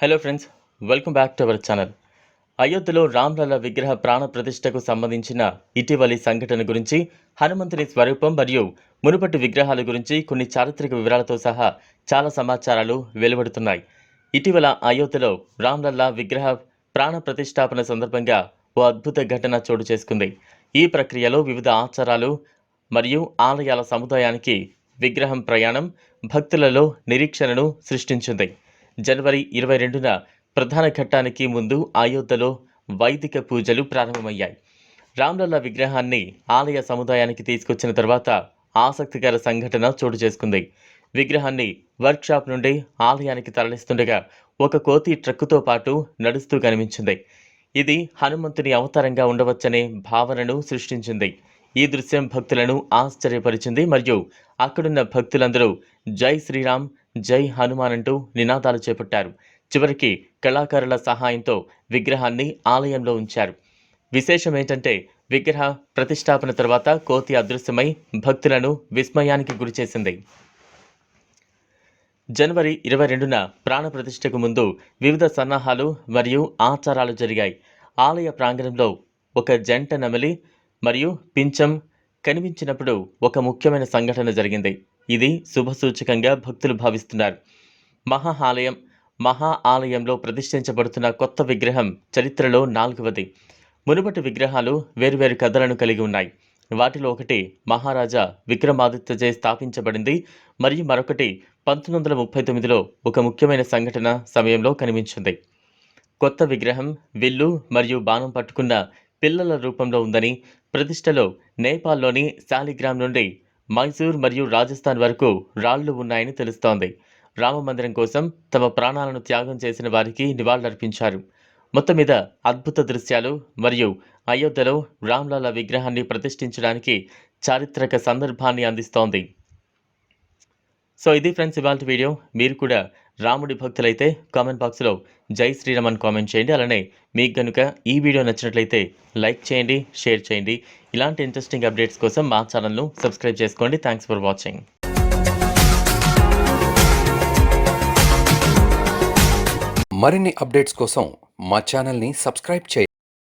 Hello friends welcome back to our channel అయోధ్యలో రామ్లల విగ్రహ ప్రాణ ప్రతిష్టకు సంబంధించిన ఇటీవలి సంఘటన గురించి హనుమంతుని స్వరూపం మరియు మునుపటి విగ్రహాల గురించి కొన్ని చారిత్రక వివరాలతో సహా చాలా సమాచారాలు వెలువడుతున్నాయి. ఇటీవల అయోధ్యలో రామ్లల్ల విగ్రహ ప్రాణ ప్రతిష్టాపన సందర్భంగా ఓ అద్భుత ఘటన చోటు చేసుకుంది. ఈ ప్రక్రియలో వివిధ ఆచారాలు మరియు ఆలయాల సముదాయానికి విగ్రహం ప్రయాణం భక్తులలో నిరీక్షణను సృష్టించింది. జనవరి ఇరవై రెండున ప్రధాన ఘట్టానికి ముందు అయోధ్యలో వైదిక పూజలు ప్రారంభమయ్యాయి. రామ్లల్ల విగ్రహాన్ని ఆలయ సముదాయానికి తీసుకొచ్చిన తర్వాత ఆసక్తికర సంఘటన చోటు చేసుకుంది. విగ్రహాన్ని వర్క్షాప్ నుండి ఆలయానికి తరలిస్తుండగా ఒక కోతి ట్రక్కుతో పాటు నడుస్తూ కనిపించింది. ఇది హనుమంతుని అవతారంగా ఉండవచ్చనే భావనను సృష్టించింది. ఈ దృశ్యం భక్తులను ఆశ్చర్యపరిచింది మరియు అక్కడున్న భక్తులందరూ జై శ్రీరామ్ జై హనుమాన్ అంటూ నినాదాలు చేపట్టారు. చివరికి కళాకారుల సహాయంతో విగ్రహాన్ని ఆలయంలో ఉంచారు. విశేషం ఏంటంటే విగ్రహ ప్రతిష్టాపన తర్వాత కోతి అదృశ్యమై భక్తులను విస్మయానికి గురిచేసింది జనవరి ఇరవై రెండున ప్రాణ ప్రతిష్టకు ముందు వివిధ సన్నాహాలు మరియు ఆచారాలు జరిగాయి. ఆలయ ప్రాంగణంలో ఒక జంట నమిలి మరియు పించం కనిపించినప్పుడు ఒక ముఖ్యమైన సంఘటన జరిగింది. ఇది శుభసూచకంగా భక్తులు భావిస్తున్నారు. మహా ఆలయం మహా ఆలయంలో ప్రతిష్ఠించబడుతున్న కొత్త విగ్రహం చరిత్రలో నాలుగవది. మునుపటి విగ్రహాలు వేరువేరు కథలను కలిగి ఉన్నాయి. వాటిలో ఒకటి మహారాజా విక్రమాదిత్యచే స్థాపించబడింది మరియు మరొకటి పంతొమ్మిది వందల ముప్పై తొమ్మిదిలో ఒక ముఖ్యమైన సంఘటన సమయంలో కనిపించింది. కొత్త విగ్రహం విల్లు మరియు బాణం పట్టుకున్న పిల్లల రూపంలో ఉందని ప్రతిష్టలో నేపాల్లోని శాలిగ్రామ్ నుండి మైసూర్ మరియు రాజస్థాన్ వరకు రాళ్ళు ఉన్నాయని తెలుస్తోంది. రామమందిరం కోసం తమ ప్రాణాలను త్యాగం చేసిన వారికి నివాళులర్పించారు. మొత్తం మీద అద్భుత దృశ్యాలు మరియు అయోధ్యలో రామ్లాల విగ్రహాన్ని ప్రతిష్ఠించడానికి చారిత్రక సందర్భాన్ని అందిస్తోంది. సో ఇది ఫ్రెండ్స్ ఇవాళ వీడియో. మీరు కూడా రాముడి భక్తులైతే కామెంట్ బాక్స్లో జై శ్రీరామ్ అని కామెంట్ చేయండి. అలానే మీకు కనుక ఈ వీడియో నచ్చినట్లయితే లైక్ చేయండి షేర్ చేయండి. ఇలాంటి ఇంట్రెస్టింగ్ అప్డేట్స్ కోసం మా ఛానల్ను సబ్స్క్రైబ్ చేసుకోండి. థ్యాంక్స్ ఫర్ వాచింగ్ మరిన్ని అప్డేట్స్ కోసం మా ఛానల్ని సబ్స్క్రైబ్ చేయండి.